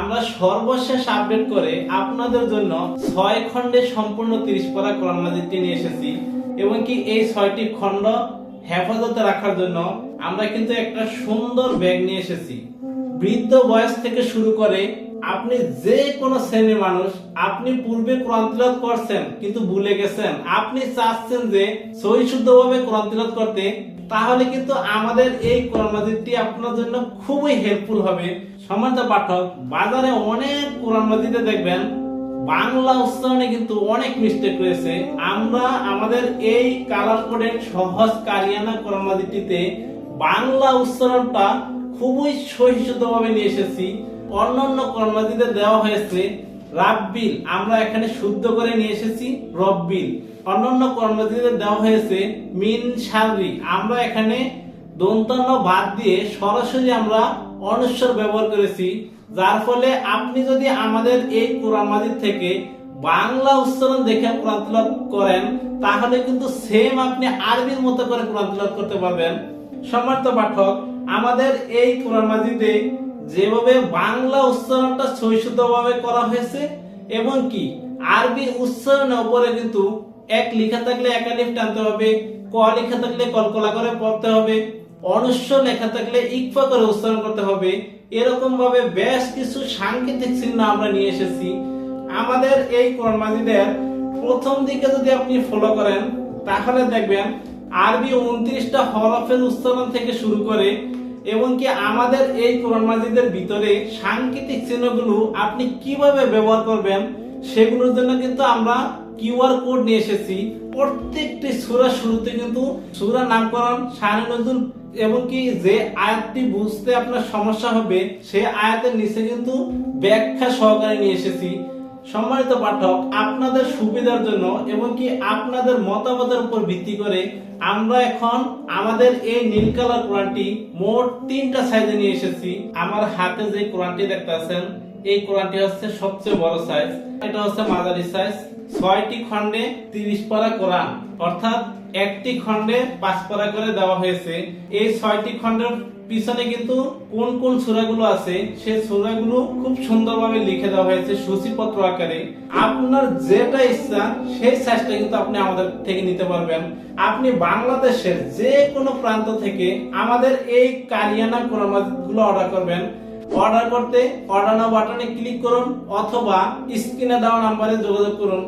আমরা সর্বশেষ আপডেট করে আপনাদের জন্য ছয় খণ্ডে সম্পূর্ণ তিরিশ পারা কোরআন মাজিদটি নিয়ে এসেছি এবং কি এই ছয়টি খণ্ড হেফাজতে রাখার জন্য আমরা কিন্তু একটা সুন্দর ব্যাগ নিয়ে এসেছি। বৃদ্ধ বয়স থেকে শুরু করে আপনি যে কোনো শ্রেণির মানুষ, আপনি পূর্বে কোরআন তিলাওয়াত করছেন কিন্তু ভুলে গেছেন। আপনি চাচ্ছেন যে সহি শুদ্ধভাবে কোরআন করতে তাহলে কিন্তু আমাদের এই কোরআন মাজিদটি আপনার জন্য খুবই হেল্পফুল হবে। সমান্ত পাঠক, বাজারে অনেক কোরআন মাজিদে দেখবেন, বাংলা উচ্চারণে কিন্তু অনেক মিস্টেক রয়েছে। আমরা আমাদের এই কালার কোডের সহজ কারিয়ানা কোরআন মাজিদটিতে বাংলা উচ্চারণটা খুবই সহিষ্ণুভাবে নিয়ে এসেছি। অন্যান্য কর্মজিতে দেওয়া হয়েছে রাব্বিল, আমরা এখানে শুদ্ধ করে নিয়ে এসেছি রব্বিল। অন্যান্য কর্মজিতে দেওয়া হয়েছে মিন শাররি, আমরা এখানে দন্তন্য বাদ দিয়ে সরাসরি আমরা অনুস্বর ব্যবহার করেছি, যার ফলে আপনি যদি আমাদের এই কোরআন মাজিদ থেকে বাংলা উচ্চারণ দেখে কোরআন তিলাওয়াত করেন, তাহলে কিন্তু সেম আপনি আরবির মতো করে কোরআন তিলাওয়াত করতে পারবেন। সম্মানিত পাঠক, আমাদের এই কোরআন মাজিদে যেভাবে বাংলা উচ্চারণটা সহিষ্ণুভাবে করা হয়েছে, এবং কি আরবি উচ্চারণের উপরে কিন্তু এক লেখা থাকলে একালিফ টানতে হবে, ক লেখা থাকলে কলকলা করে পড়তে হবে অনুস্বর লেখা থাকলে ইকফা করে উচ্চারণ করতে হবে এরকম ভাবে বেশ কিছু সাংকেতিক চিহ্ন আমরা নিয়ে এসেছি। আমাদের এই কোরআন মাজিদের প্রথম দিকে যদি আপনি ফলো করেন, তাহলে দেখবেন আরবি উনত্রিশটা হরফের উচ্চারণ থেকে শুরু করে এবং কি আমাদের এই কোরআন মাজিদের ভিতরে সাংকেতিক চিহ্নগুলো আপনি কীভাবে ব্যবহার করবেন, সেগুলোর জন্য কিন্তু আমরা কিউআর কোড নিয়ে এসেছি। প্রত্যেকটি সূরা শুরুতে কিন্তু সূরা নামকরণ নজুল এবং কি যে আয়াতটি বুঝতে আপনার সমস্যা হবে, সেই আয়াতের নিচে কিন্তু ব্যাখ্যা সহকারে নিয়ে এসেছি। সম্মানিত পাঠক, আপনাদের সুবিধার জন্য এবং কি আপনাদের মতামতের উপর ভিত্তি করে আমরা এখন আমাদের এই নীল কালার কোরআনটি মোট তিনটা সাইজে নিয়ে এসেছি। আমার হাতে যে কোরআনটি দেখতে আছেন, এই কোরআনটি হচ্ছে সবচেয়ে বড় সাইজ। এটা হচ্ছে মাদারি সাইজ। ছয়টি খণ্ডে তিরিশ পারা কোরআন। অর্থাৎ একটি খণ্ডে পাঁচ পারা করে দেওয়া হয়েছে। এই ছয়টি খণ্ডের পিছনে কিন্তু কোন কোন সূরাগুলো আছে, সেই সূরাগুলো খুব সুন্দরভাবে লিখে দেওয়া হয়েছে সূচিপত্র আকারে। আপনার যেটা ইচ্ছা, সেই সাইজটা কিন্তু আপনি আমাদের থেকে নিতে পারবেন। আপনি বাংলাদেশের যে কোনো প্রান্ত থেকে আমাদের এই কারিয়ানা কোরআনগুলো অর্ডার করবেন। অর্ডার করতে অর্ডার বাটনে ক্লিক করুন অথবা স্ক্রিনে দেওয়া নাম্বারে যোগাযোগ করুন।